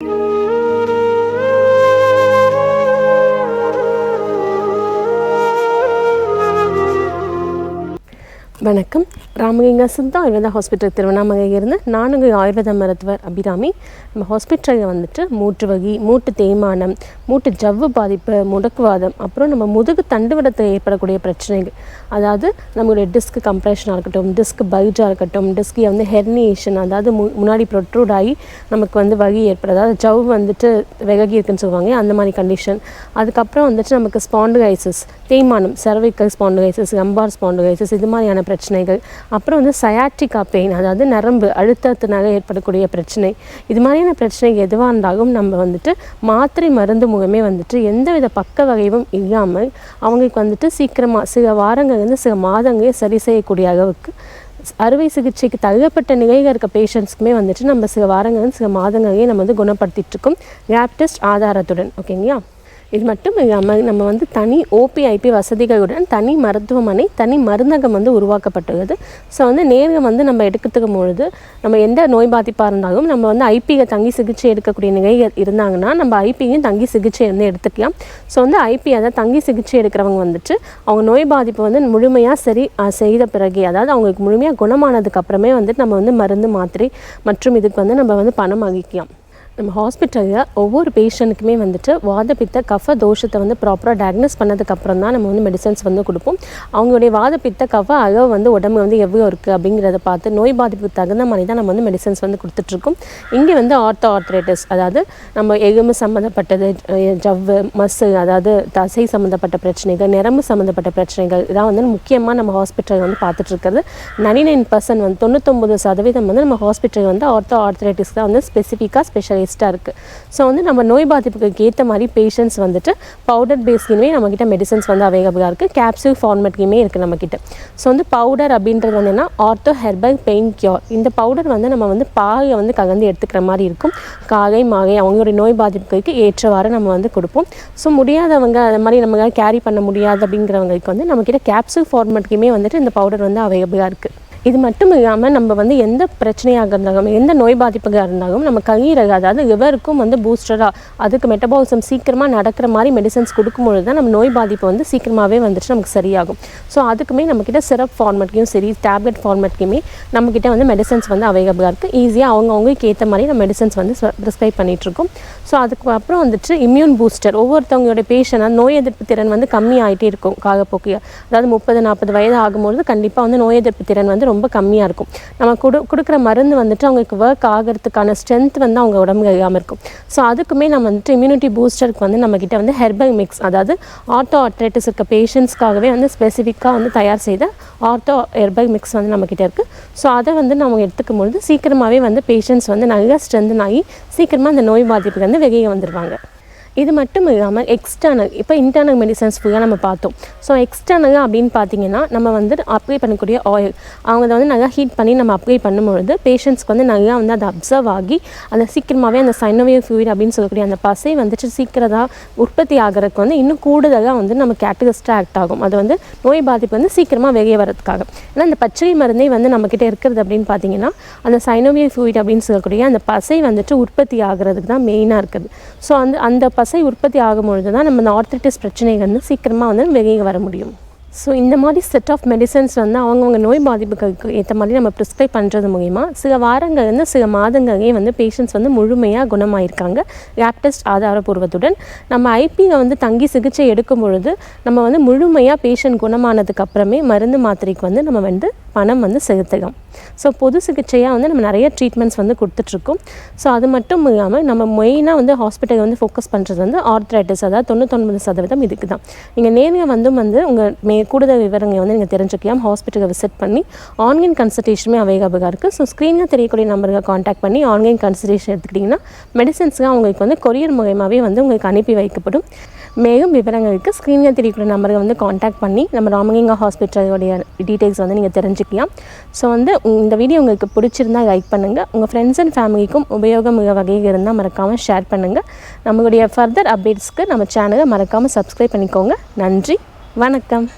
you. வணக்கம். Ramalinga Siddha Ayurveda hospital திருவண்ணாமலையிலிருந்து நானுங்க ஆயுர்வேத மருத்துவர் அபிராமி. நம்ம ஹாஸ்பிட்டலில் வந்துட்டு மூட்டு வகி மூட்டு தேய்மானம் மூட்டு ஜவ்வு பாதிப்பு முடக்குவாதம் அப்புறம் நம்ம முதுகு தண்டுவடத்தில் ஏற்படக்கூடிய பிரச்சனைகள். அதாவது நம்மளுடைய டிஸ்க் கம்ப்ரெஷனாக இருக்கட்டும் டிஸ்க் பல்ஜாக இருக்கட்டும் டிஸ்க் வந்து ஹெர்னியேஷன் அதாவது மு முன்னாடி ப்ரொட்ரூட் ஆகி நமக்கு வந்து வலி ஏற்படும் அதாவது ஜவ்வு வந்துட்டு விலகி இருக்குன்னு சொல்லுவாங்க. அந்த மாதிரி கண்டிஷன் அதுக்கப்புறம் வந்துட்டு நமக்கு ஸ்பாண்டுலைசிஸ் தேய்மானம் cervical ஸ்பாண்டுலைசிஸ் லம்பார் ஸ்பாண்டுலைசிஸ் இது மாதிரியான பிரச்சனைகள். அப்புறம் வந்து சயாட்டிகா பெயின் அதாவது நரம்பு அழுத்தத்தினால ஏற்படக்கூடிய பிரச்சனை. இது மாதிரியான பிரச்சனை எதுவாக இருந்தாலும் நம்ம வந்துட்டு மாத்திரை மருந்து மூலமே வந்துட்டு எந்தவித பக்க வகைவும் இல்லாமல் அவங்களுக்கு வந்துட்டு சீக்கிரமாக சில வாரங்கள் வந்து சில மாதங்களே சரி செய்யக்கூடிய அளவுக்கு அறுவை சிகிச்சைக்கு தள்ளப்பட்ட நிலையில் இருக்க பேஷண்ட்ஸ்க்குமே வந்துட்டு நம்ம சில வாரங்கள் சில மாதங்களையே நம்ம வந்து குணப்படுத்திட்டு இருக்கோம். லேப் டெஸ்ட் ஆதாரத்துடன். ஓகேங்களா இது மட்டும் இல்லாமல் நம்ம வந்து தனி ஓபிஐபி வசதிகளுடன் தனி மருத்துவமனை தனி மருந்தகம் வந்து உருவாக்கப்பட்டுள்ளது. ஸோ வந்து நேரம் வந்து நம்ம எடுக்கிறதுக்கு பொழுது நம்ம எந்த நோய் பாதிப்பாக இருந்தாலும் நம்ம வந்து ஐபியில் தங்கி சிகிச்சை எடுக்கக்கூடிய நிலையில் இருந்தாங்கன்னா நம்ம ஐபியும் தங்கி சிகிச்சை வந்து எடுத்துக்கலாம். ஸோ வந்து ஐபி அதாவது தங்கி சிகிச்சை எடுக்கிறவங்க வந்துட்டு அவங்க நோய் பாதிப்பு வந்து முழுமையாக சரி செய்த பிறகு அதாவது அவங்களுக்கு முழுமையாக குணமானதுக்கு அப்புறமே வந்துட்டு நம்ம வந்து மருந்து மாத்திரை மற்றும் இதுக்கு வந்து நம்ம வந்து பணம் அகிக்கலாம் நம்ம ஹாஸ்பிட்டலில் ஒவ்வொரு பேஷண்ட்டுக்குமே வந்துட்டு வாதப்பித்த கஃப தோஷத்தை வந்து ப்ராப்பராக டயக்னோஸ் பண்ணதுக்கப்புறம் தான் நம்ம வந்து மெடிசன்ஸ் வந்து கொடுப்போம். அவங்களுடைய வாதப்பித்த கஃப அளவு வந்து உடம்பு வந்து எவ்வளோ இருக்குது அப்படிங்கிறத பார்த்து நோய் பாதிப்பு தகுந்த மாதிரி தான் நம்ம வந்து மெடிசன்ஸ் வந்து கொடுத்துட்ருக்கோம் இங்கே வந்து ஆர்த்தோ ஆர்த்ரைட்டிஸ் அதாவது நம்ம எலும்பு சம்மந்தப்பட்டது ஜவ்வு மசு அதாவது தசை சம்மந்தப்பட்ட பிரச்சனைகள் நரம்பு சம்மந்தப்பட்ட பிரச்சனைகள் இதான் வந்து முக்கியமாக நம்ம ஹாஸ்பிட்டல் வந்து பார்த்துட்ருக்கிறது நைன்டி நைன் பர்சன்ட் வந்து தொண்ணூத்தொம்பது சதவீதம் வந்து நம்ம ஹாஸ்பிட்டல் வந்து ஆர்த்தோ ஆர்த்ரைட்டிஸ் தான் வந்து ஸ்பெசிஃபிக்காக பெஸ்ட்டாக இருக்குது ஸோ வந்து நம்ம நோய் பாதிப்புக்கு ஏற்ற மாதிரி பேஷண்ட்ஸ் வந்துட்டு பவுடர் பேஸ்லையுமே நம்மக்கிட்ட மெடிசன்ஸ் வந்து அவைலபிளாக இருக்குது கேப்சூல் ஃபார்மேட்லையுமே இருக்குது நம்மக்கிட்ட ஸோ வந்து பவுடர் அப்படின்றது வந்து என்ன ஆர்த்தோ ஹெர்பல் பெயின் கியூர் இந்த பவுடர் வந்து நம்ம வந்து பாலை வந்து கலந்து எடுத்துக்கிற மாதிரி இருக்கும். காலை மாலை அவங்களுடைய நோய் பாதிப்புகளுக்கு ஏற்றவாறு நம்ம வந்து கொடுப்போம். ஸோ முடியாதவங்க அது மாதிரி நம்ம கேரி பண்ண முடியாது அப்படிங்கிறவங்களுக்கு வந்து நம்மக்கிட்ட கேப்சூல் ஃபார்மேட்லையுமே வந்துட்டு இந்த பவுடர் வந்து அவைலபிளாக இருக்குது இது மட்டும் இல்லாமல் நம்ம வந்து எந்த பிரச்சனையாக இருந்தாலும் எந்த நோய் பாதிப்புக்காக இருந்தாலும் நம்ம கல்லீரல் அதாவது லிவருக்கும் வந்து பூஸ்டராக அதுக்கு மெட்டபாலிசம் சீக்கிரமாக நடக்கிற மாதிரி மெடிசன்ஸ் கொடுக்கும்பொழுது தான் நம்ம நோய் பாதிப்பு வந்து சீக்கிரமாகவே வந்துட்டு நமக்கு சரியாகும். ஸோ அதுக்குமே நம்மக்கிட்ட சிரப் ஃபார்மேட்லையும் சரி டேப்லெட் ஃபார்மேட்லையுமே நம்மக்கிட்ட வந்து மெடிசன்ஸ் வந்து அவைலபிளாக இருக்குது ஈஸியாக அவங்கவுங்களுக்கு ஏற்ற மாதிரி நம்ம மெடிசன்ஸ் வந்து ப்ரிஸ்கிரைப் பண்ணிகிட்ருக்கோம் ஸோ அதுக்கு அப்புறம் வந்துட்டு இம்யூன் பூஸ்டர் ஒவ்வொருத்தவங்களோட பேஷண்ட் நோய் எதிர்ப்பு திறன் வந்து கம்மி ஆகிட்டே இருக்கும் காலப்போக்கில். அதாவது முப்பது நாற்பது வயது ஆகும்பொழுது கண்டிப்பாக வந்து நோய் எதிர்ப்பு திறன் வந்து ரொம்ப ரொம்ப கம்மியாக இருக்கும். நம்ம கொடு கொடுக்குற மருந்து வந்துட்டு அவங்களுக்கு ஒர்க் ஆகிறதுக்கான ஸ்ட்ரென்த் வந்து அவங்க உடம்பு இல்லாமல் இருக்கும். ஸோ அதுக்குமே நம்ம வந்துட்டு இம்யூனிட்டி பூஸ்டருக்கு வந்து நம்மக்கிட்ட வந்து ஹெர்பல் மிக்ஸ் அதாவது ஆட்டோ ஆர்த்ரைட்டிஸ் இருக்க பேஷண்ட்ஸ்க்காகவே வந்து ஸ்பெசிஃபிக்காக வந்து தயார் செய்த ஆட்டோ ஹெர்பல் மிக்ஸ் வந்து நம்மக்கிட்ட இருக்குது ஸோ அதை வந்து நம்ம எடுத்துக்கும் பொழுது சீக்கிரமாகவே வந்து பேஷண்ட்ஸ் வந்து நல்லா ஸ்ட்ரென்தன் ஆகி சீக்கிரமாக அந்த நோய் பாதிப்புக்கு வந்து வெளியே வந்துடுவாங்க இது மட்டும் இல்லாமல் எக்ஸ்டர்னல் இப்போ இன்டர்னல் மெடிசன்ஸ் ஃபுல்லாக நம்ம பார்த்தோம். ஸோ எக்ஸ்டர்னல் அப்படின்னு பார்த்தீங்கன்னா நம்ம வந்து அப்ளை பண்ணக்கூடிய ஆயில் அவங்க அதை வந்து நல்லா ஹீட் பண்ணி நம்ம அப்ளை பண்ணும்பொழுது பேஷண்ட்ஸ்க்கு வந்து நல்லா வந்து அதை அப்சர்வ் ஆகி அந்த சீக்கிரமாகவே அந்த சைனோவியல் ஃபியூட் அப்படின்னு சொல்லக்கூடிய அந்த பசை வந்துட்டு சீக்கிரதாக உற்பத்தி ஆகிறதுக்கு வந்து இன்னும் கூடுதலாக வந்து நம்ம கேட்டகஸ்ட்டாக ஆக்ட் ஆகும். அது வந்து நோய் பாதிப்பு வந்து சீக்கிரமாக வெளியே வரதுக்காக ஏன்னா இந்த பச்சை மருந்தே வந்து நம்மக்கிட்ட இருக்கிறது அப்படின்னு பார்த்தீங்கன்னா அந்த சைனோவியல் ஃபியூட் அப்படின்னு சொல்லக்கூடிய அந்த பசை வந்துட்டு உற்பத்தி ஆகிறதுக்கு தான் மெயினாக இருக்குது. ஸோ அந்த அந்த பசை உற்பத்தி ஆகும் பொழுது தான் நம்ம ஆர்த்திட்டிஸ் பிரச்சனைகள் வந்து சீக்கிரமாக வந்து வெளியே வர முடியும். ஸோ இந்த மாதிரி செட் ஆஃப் மெடிசன்ஸ் வந்து அவங்கவுங்க நோய் பாதிப்புகளுக்கு ஏற்ற மாதிரி நம்ம ப்ரிஸ்கிரைப் பண்ணுறது மூலிமா சில வாரங்கள் வந்து சில மாதங்களே வந்து பேஷண்ட்ஸ் வந்து முழுமையாக குணமாயிருக்காங்க. லேப் டெஸ்ட் ஆதாரபூர்வத்துடன் நம்ம ஐபியில் வந்து தங்கி சிகிச்சை எடுக்கும் பொழுது நம்ம வந்து முழுமையாக பேஷண்ட் குணமானதுக்கு அப்புறமே மருந்து மாத்திரைக்கு வந்து நம்ம வந்து பணம் வந்து செலுத்தலாம். ஸோ பொது சிகிச்சையாக வந்து நம்ம நிறைய ட்ரீட்மெண்ட்ஸ் வந்து கொடுத்துட்ருக்கோம். ஸோ அது மட்டும் இல்லாமல் நம்ம மெயினாக வந்து ஹாஸ்பிட்டல் வந்து ஃபோக்கஸ் பண்ணுறது வந்து ஆர்த்ரைட்டிஸ் அதாவது தொண்ணூத்தொன்பது சதவீதம் இதுக்கு தான் நீங்கள் நேரில் வந்து வந்து உங்கள் மே கூடுதல் விவரங்களை வந்து நீங்கள் தெரிஞ்சுக்கலாம். ஹாஸ்பிட்டலை விசிட் பண்ணி ஆன்லைன் கன்சல்டேஷனுமே அவைலபிளாக இருக்குது ஸோ ஸ்க்ரீனில் தெரியக்கூடிய நம்பருக்கு காண்டாக்ட் பண்ணி ஆன்லைன் கன்சல்டேஷன் எடுத்துக்கிட்டிங்கன்னா மெடிசன்ஸ்லாம் உங்களுக்கு வந்து கொரியர் மூலயமாவே வந்து உங்களுக்கு அனுப்பி வைக்கப்படும். மேலும் விவரங்களுக்கு ஸ்க்ரீனில் தெரியக்கூடிய நம்பருக்கு வந்து காண்டாக்ட் பண்ணி நம்ம ராமலிங்கா ஹாஸ்பிட்டலுடைய டீட்டெயில்ஸ் வந்து நீங்கள் தெரிஞ்சுக்கலாம். ஸோ வந்து இந்த வீடியோ உங்களுக்கு பிடிச்சிருந்தா லைக் பண்ணுங்கள் உங்கள் ஃப்ரெண்ட்ஸ் அண்ட் ஃபேமிலிக்கும் உபயோகம் மிக வகையில் இருந்தால் மறக்காமல் ஷேர் பண்ணுங்கள் நம்மளுடைய ஃபர்தர் அப்டேட்ஸ்க்கு நம்ம சேனலை மறக்காமல் சப்ஸ்கிரைப் பண்ணிக்கோங்க. நன்றி. வணக்கம்.